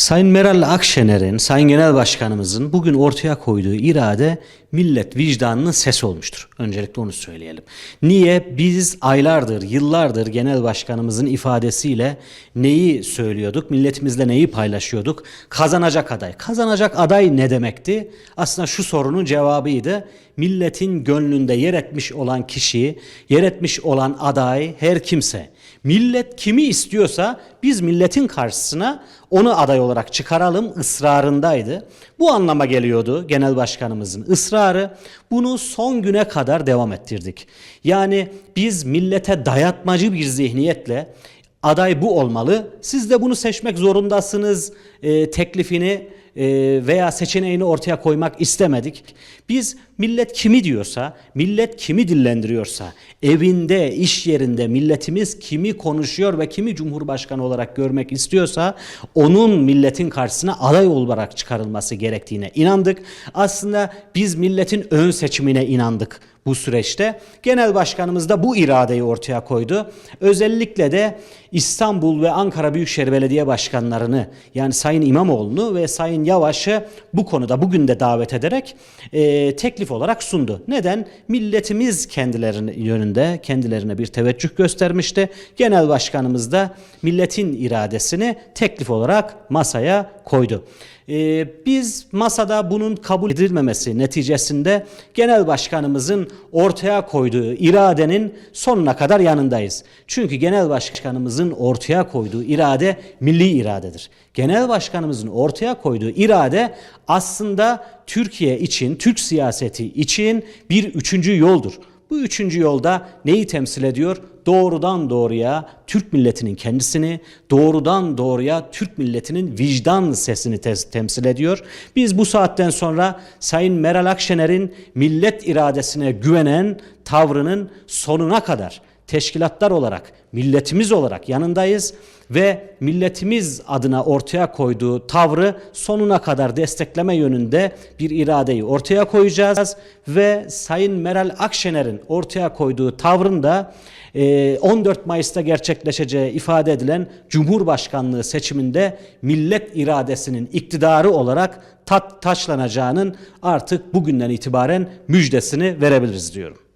Sayın Meral Akşener'in, Sayın Genel Başkanımızın bugün ortaya koyduğu irade millet vicdanının sesi olmuştur. Öncelikle onu söyleyelim. Niye? Biz aylardır, yıllardır Genel Başkanımızın ifadesiyle neyi söylüyorduk, milletimizle neyi paylaşıyorduk? Kazanacak aday. Kazanacak aday ne demekti? Aslında şu sorunun cevabıydı. Milletin gönlünde yer etmiş olan kişi, yer etmiş olan aday her kimse. Millet kimi istiyorsa biz milletin karşısına onu aday olarak çıkaralım ısrarındaydı. Bu anlama geliyordu genel başkanımızın ısrarı. Bunu son güne kadar devam ettirdik. Yani biz millete dayatmacı bir zihniyetle aday bu olmalı. Siz de bunu seçmek zorundasınız e, teklifini veya seçeneğini ortaya koymak istemedik. Biz millet kimi diyorsa, millet kimi dillendiriyorsa, evinde, iş yerinde milletimiz kimi konuşuyor ve kimi cumhurbaşkanı olarak görmek istiyorsa onun milletin karşısına aday olarak çıkarılması gerektiğine inandık. Aslında biz milletin ön seçimine inandık bu süreçte. Genel başkanımız da bu iradeyi ortaya koydu. Özellikle de İstanbul ve Ankara Büyükşehir Belediye Başkanlarını yani Sayın İmamoğlu'nu ve Sayın Yavaş'ı bu konuda bugün de davet ederek e, teklif olarak sundu. Neden? Milletimiz kendilerine yönünde kendilerine bir teveccüh göstermişti. Genel başkanımız da milletin iradesini teklif olarak masaya koydu. Ee, biz masada bunun kabul edilmemesi neticesinde genel başkanımızın ortaya koyduğu iradenin sonuna kadar yanındayız. Çünkü genel başkanımızın ortaya koyduğu irade milli iradedir. Genel başkanımızın ortaya koyduğu irade aslında Türkiye için, Türk siyaseti için bir üçüncü yoldur. Bu üçüncü yolda neyi temsil ediyor? Doğrudan doğruya Türk milletinin kendisini, doğrudan doğruya Türk milletinin vicdan sesini te- temsil ediyor. Biz bu saatten sonra Sayın Meral Akşener'in millet iradesine güvenen tavrının sonuna kadar teşkilatlar olarak, milletimiz olarak yanındayız ve milletimiz adına ortaya koyduğu tavrı sonuna kadar destekleme yönünde bir iradeyi ortaya koyacağız ve Sayın Meral Akşener'in ortaya koyduğu tavrın da e, 14 Mayıs'ta gerçekleşeceği ifade edilen Cumhurbaşkanlığı seçiminde millet iradesinin iktidarı olarak tat taçlanacağının artık bugünden itibaren müjdesini verebiliriz diyorum.